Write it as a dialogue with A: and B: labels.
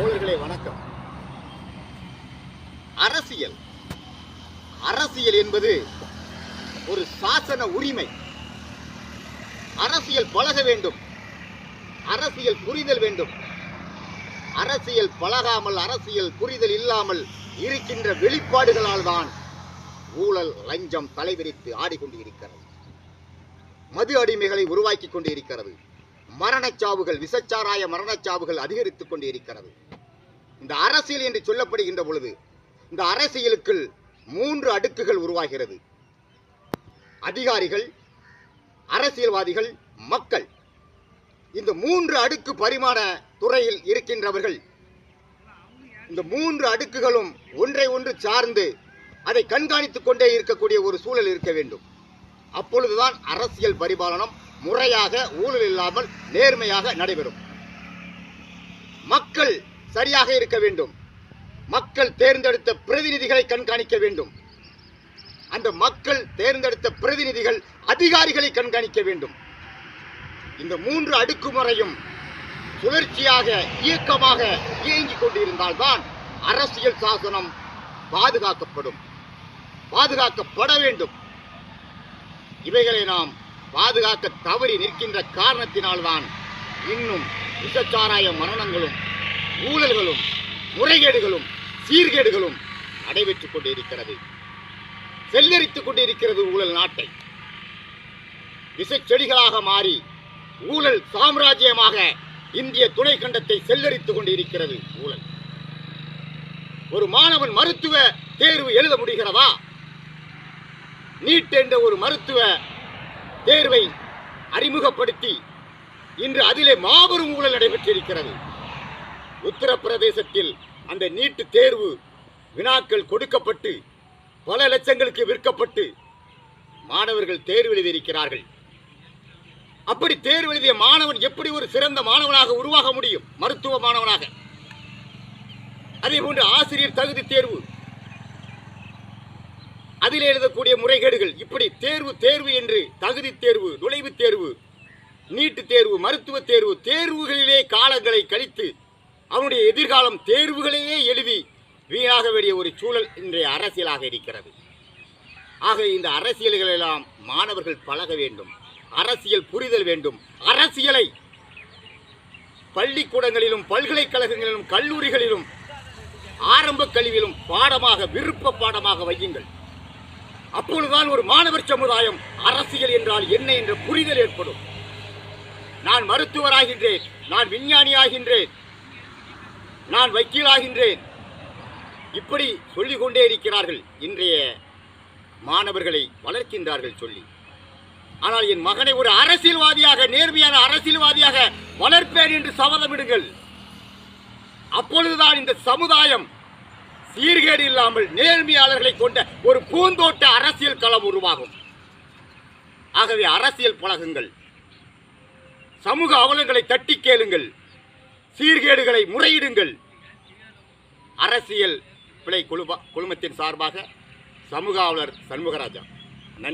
A: தோழர்களே வணக்கம். அரசியல். அரசியல் என்பது ஒரு சாசன உரிமை. அரசியல் பழக வேண்டும். அரசியல் புரிதல் வேண்டும். அரசியல் பழகாமல் அரசியல் புரிதல் இல்லாமல் இருக்கின்ற வெளிப்பாடுகளால் தான் ஊழல் லஞ்சம் தலைவிரித்து ஆடிக்கொண்டு இருக்கிறது மது அடிமைகளை உருவாக்கி கொண்டு இருக்கிறது மரணச்சாவுகள் விசச்சாராய மரணச்சாவுகள் அதிகரித்துக் கொண்டு இருக்கிறது இந்த அரசியல் என்று சொல்லப்படுகின்ற பொழுது இந்த அரசியலுக்குள் மூன்று அடுக்குகள் உருவாகிறது. அதிகாரிகள் அரசியல்வாதிகள் மக்கள். இந்த மூன்று அடுக்கு பரிமாண துறையில் இருக்கின்றவர்கள். இந்த மூன்று அடுக்குகளும் ஒன்றை ஒன்று சார்ந்து அதை கண்காணித்துக் கொண்டே இருக்கக்கூடிய ஒரு சூழல் இருக்க வேண்டும். அப்பொழுதுதான் அரசியல் பரிபாலனம் முறையாக ஊழல் இல்லாமல் நேர்மையாக நடைபெறும். மக்கள் சரியாக இருக்க வேண்டும். மக்கள் தேர்ந்தெடுத்த பிரதிநிதிகளை கண்காணிக்க வேண்டும். அந்த மக்கள் தேர்ந்தெடுத்த பிரதிநிதிகள் அதிகாரிகளை கண்காணிக்க வேண்டும். இந்த மூன்று அடுக்குமுறையும் சுழற்சியாக இயக்கமாக இயங்கிக் கொண்டிருந்தால்தான் அரசியல் சாசனம் பாதுகாக்கப்படும். பாதுகாக்கப்பட வேண்டும். இவைகளை நாம் பாதுகாக்க தவறி நிற்கின்ற காரணத்தினால்தான் இன்னும் விஷச்சாராய மரணங்களும் ஊழல்களும் முறைகேடுகளும் சீர்கேடுகளும் நடைபெற்றுக் கொண்டிருக்கிறது. செல்லரித்துக் கொண்டிருக்கிறது ஊழல் நாட்டை. விசைச்செடிகளாக மாறி ஊழல் சாம்ராஜ்யமாக இந்திய துணை கண்டத்தை செல்லரித்துக் கொண்டிருக்கிறது ஊழல். ஒரு மாணவன் மருத்துவ தேர்வு எழுத முடிகிறதா? நீட் என்ற ஒரு மருத்துவ தேர்வை அறிமுகப்படுத்தி இன்று அதிலே மாபெரும் ஊழல் நடைபெற்றிருக்கிறது. உத்தரப்பிரதேசத்தில் அந்த நீட்டு தேர்வு வினாக்கள் கொடுக்கப்பட்டு பல லட்சங்களுக்கு விற்கப்பட்டு மாணவர்கள் தேர்வு எழுதியிருக்கிறார்கள். அப்படி தேர்வு எழுதிய மாணவன் எப்படி ஒரு சிறந்த மாணவனாக உருவாக முடியும்? மருத்துவ மாணவனாக. அதே போன்று ஆசிரியர் தகுதி தேர்வு. அதில் எழுதக்கூடிய முறைகேடுகள். இப்படி தேர்வு தேர்வு என்று தகுதி தேர்வு நுழைவுத் தேர்வு நீட்டு தேர்வு மருத்துவ தேர்வு தேர்வுகளிலே காலங்களை கழித்து அவனுடைய எதிர்காலம் தேர்வுகளையே எழுதி வீணாக வேண்டிய ஒரு சூழல் இன்றைய அரசியலாக இருக்கிறது. ஆக இந்த அரசியல்களெல்லாம் மாணவர்கள் பழக வேண்டும் அரசியல் புரிதல் வேண்டும். அரசியலை பள்ளிக்கூடங்களிலும் பல்கலைக்கழகங்களிலும் கல்லூரிகளிலும் ஆரம்ப கல்வியிலும் பாடமாக விருப்ப பாடமாக வையுங்கள். அப்பொழுதுதான் ஒரு மாணவர் சமுதாயம் அரசியல் என்றால் என்ன என்ற புரிதல் ஏற்படும். நான் மருத்துவராகின்றேன் நான் விஞ்ஞானி ஆகின்றேன் நான் வக்கீலாகின்றேன். இப்படி சொல்லிக் கொண்டே இருக்கிறார்கள் இன்றைய மாணவர்களை வளர்க்கின்றார்கள் சொல்லி. ஆனால் என் மகனை ஒரு அரசியல்வாதியாக நேர்மையான அரசியல்வாதியாக வளர்ப்பேன் என்று சபதமிடுங்கள். அப்பொழுதுதான் இந்த சமுதாயம் சீர்கேடு இல்லாமல் நேர்மையாளர்களை கொண்ட ஒரு பூந்தோட்ட அரசியல் களம் உருவாகும். ஆகவே அரசியல் பழகுங்கள். சமூக அவலங்களை தட்டி கேளுங்கள். சீர்கேடுகளை முறையிடுங்கள். அரசியல் பிழை குழும குழுமத்தின் சார்பாக சமூகாவலர் சண்முகராஜா.